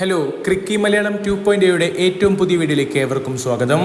Hello ക്രിക്കി Malayalam two point എയുടെ ഏറ്റവും പുതിയ വീഡിയോയിലേക്ക് ഏവർക്കും സ്വാഗതം.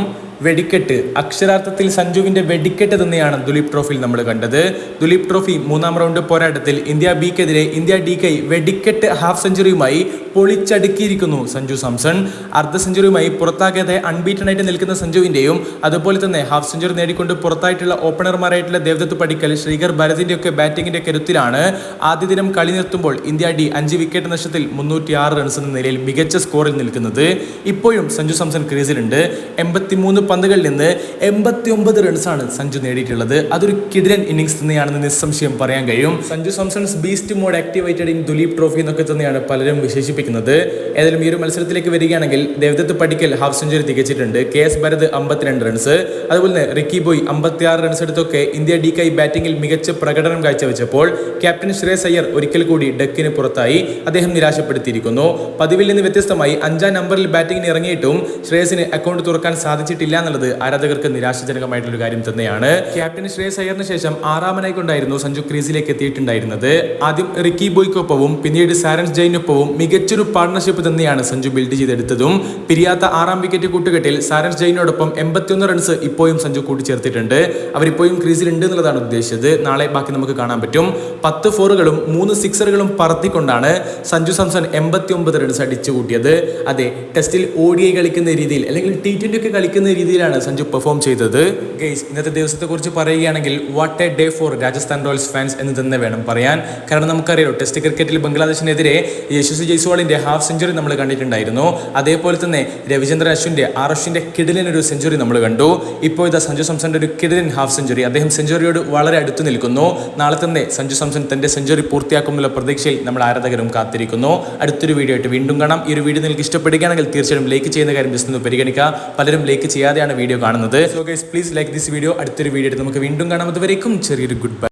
വെടിക്കെട്ട്. അക്ഷരാർത്ഥത്തിൽ സഞ്ജുവിന്റെ വെടിക്കെട്ട് തന്നെയാണ് ദുലീപ് ട്രോഫിയിൽ നമ്മൾ കണ്ടത്. ദുലീപ് ട്രോഫി മൂന്നാം റൗണ്ട് പോരാട്ടത്തിൽ ഇന്ത്യ ബിക്കെതിരെ ഇന്ത്യ ഡി കൈ വെടിക്കെട്ട് ഹാഫ് സെഞ്ചുറിയുമായി പൊളിച്ചടുക്കിയിരിക്കുന്നു സഞ്ജു സാംസൺ. അർദ്ധ സെഞ്ചുറിയുമായി പുറത്താകാതെ അൺബീറ്റൺ ആയിട്ട് നിൽക്കുന്ന സഞ്ജുവിന്റെയും അതുപോലെ തന്നെ ഹാഫ് സെഞ്ചുറി നേടിക്കൊണ്ട് പുറത്തായിട്ടുള്ള ഓപ്പണർമാരായിട്ടുള്ള ദേവദത്ത് പടിക്കൽ ശ്രീകർ ഭരതിന്റെ ഒക്കെ ബാറ്റിംഗിന്റെ കരുത്തിലാണ് ആദ്യ ദിനം കളി നിർത്തുമ്പോൾ ഇന്ത്യ ഡി അഞ്ച് വിക്കറ്റ് നഷ്ടത്തിൽ മുന്നൂറ്റി റൺസ് എന്ന നിലയിൽ മികച്ച സ്കോറിൽ നിൽക്കുന്നത് ഇപ്പോഴും സഞ്ജു സാംസൺ ക്രീസിലുണ്ട്. എൺപത്തിമൂന്ന് പന്തുകളിൽ നിന്ന് എൺപത്തി ഒമ്പത് റൺസാണ് സഞ്ജു നേടിയിട്ടുള്ളത്. അതൊരു കിടിലൻ ഇന്നിംഗ്സ് തന്നെയാണെന്ന് നിസ്സംശയം പറയാൻ കഴിയും. Sanju Samson's beast mode activated in Duleep trophy എന്നൊക്കെ തന്നെയാണ് പലരും വിശേഷിപ്പിക്കുന്നത്. ഏതായാലും ഈ ഒരു മത്സരത്തിലേക്ക് വരികയാണെങ്കിൽ ദേവദത്ത് പടിക്കൽ ഹാഫ് സെഞ്ചുറി തികച്ചിട്ടുണ്ട്. കെ എസ് ഭരത് അമ്പത്തിരണ്ട് റൺസ്. അതുപോലെ തന്നെ റിക്കി ബോയ് അമ്പത്തിയാറ് റൺസ് എടുത്തൊക്കെ ഇന്ത്യ ഡി കൈ ബാറ്റിംഗിൽ മികച്ച പ്രകടനം കാഴ്ചവെച്ചപ്പോൾ ക്യാപ്റ്റൻ ശ്രേയസ് അയ്യർ ഒരിക്കൽ കൂടി ഡക്കിന് പുറത്തായി. അദ്ദേഹം നിരാശപ്പെടുത്തിയിരിക്കുന്നു. പതിവിൽ നിന്ന് വ്യത്യസ്തമായി അഞ്ചാം നമ്പറിൽ ബാറ്റിംഗിന് ഇറങ്ങിയിട്ടും ശ്രേയസിന് അക്കൗണ്ട് തുറക്കാൻ സാധിച്ചിട്ടില്ല എന്നുള്ളത് ആരാധകർക്ക് നിരാശാജനകമായിട്ടുള്ള കാര്യം തന്നെയാണ്. ക്യാപ്റ്റൻ ശ്രേയസ് അയ്യറിന് ശേഷം ആറാമനായി കൊണ്ടായിരുന്നു സഞ്ജു ക്രീസിലേക്ക് എത്തിയിട്ടുണ്ടായിരുന്നത്. ആദ്യം റിക്കി ബോയ്ക്കൊപ്പവും പിന്നീട് സാരൻസ് ജൈനൊപ്പവും മികച്ചൊരു പാർട്ണർഷിപ്പ് തന്നെയാണ് സഞ്ജു ബിൽഡ് ചെയ്തെടുത്തതും. പിരിയാത്ത ആറാം വിക്കറ്റ് കൂട്ടുകെട്ടിൽ സാരൻസ് ജൈനോടൊപ്പം എൺപത്തിയൊന്ന് റൺസ് ഇപ്പോഴും സഞ്ജു കൂട്ടിച്ചേർത്തിട്ടുണ്ട്. അവരിപ്പോഴും ക്രീസിലുണ്ട് എന്നുള്ളതാണ് ഉദ്ദേശിച്ചത്. നാളെ ബാക്കി നമുക്ക് കാണാൻ പറ്റും. പത്ത് ഫോറുകളും മൂന്ന് സിക്സറുകളും പറത്തിക്കൊണ്ടാണ് സഞ്ജു സാംസൺ എൺപത്തി ഒമ്പത് റൺസ് അടിച്ചു കൂട്ടിയത് അതെ ടെസ്റ്റിൽ ഒ കളിക്കുന്ന രീതിയിൽ അല്ലെങ്കിൽ ടി ട്വന്റി ഒക്കെ കളിക്കുന്ന രീതിയിലാണ് സഞ്ജു പെർഫോം ചെയ്തത്. ഗെയ്സ് ഇന്നത്തെ ദിവസത്തെ കുറിച്ച് പറയുകയാണെങ്കിൽ what a day for Rajasthan Royals fans എന്ന് തന്നെ വേണം പറയാൻ. കാരണം നമുക്കറിയാം ടെസ്റ്റ് ക്രിക്കറ്റിൽ ബംഗ്ലാദേശിനെതിരെ യശസ്വി ജയ്സ്വാളിന്റെ ഹാഫ് സെഞ്ചുറി നമ്മൾ കണ്ടിട്ടുണ്ടായിരുന്നു. അതേപോലെ തന്നെ രവിചന്ദ്രൻ അശ്വിന്റെ ആർ അശ്വിന്റെ കിടിലൻ ഒരു സെഞ്ചുറി നമ്മൾ കണ്ടു. ഇപ്പോൾ ഇതാ സഞ്ജു സാംസന്റെ ഒരു കിടിലൻ ഹാഫ് സെഞ്ചുറി അദ്ദേഹം സെഞ്ചുറിയോട് വളരെ അടുത്ത് നിൽക്കുന്നു. നാളെ തന്നെ സഞ്ജു സാംസൺ തന്റെ സെഞ്ചുറി പൂർത്തിയാക്കുമെന്നുള്ള പ്രതീക്ഷയിൽ നമ്മൾ ആരാധകരും കാത്തിരിക്കുന്നു. അടുത്തൊരു വീഡിയോ ആയിട്ട് വീണ്ടും കാണാം. ഈ ഒരു വീഡിയോ നിങ്ങൾക്ക് ഇഷ്ടപ്പെടുകയാണെങ്കിൽ തീർച്ചയായും ലൈക്ക് ചെയ്യുന്ന കാര്യം ജസ്റ്റ് ഒന്ന് പരിഗണിക്കുക. പലരും ലൈക്ക് ചെയ്യാതെയാണ് വീഡിയോ കാണുന്നത്. So guys please like this video അടുത്തൊരു വീഡിയോ ആയിട്ട് നമുക്ക് വീണ്ടും കാണാം. അതുവരേക്കും ചെറിയൊരു ഗുഡ് ബൈ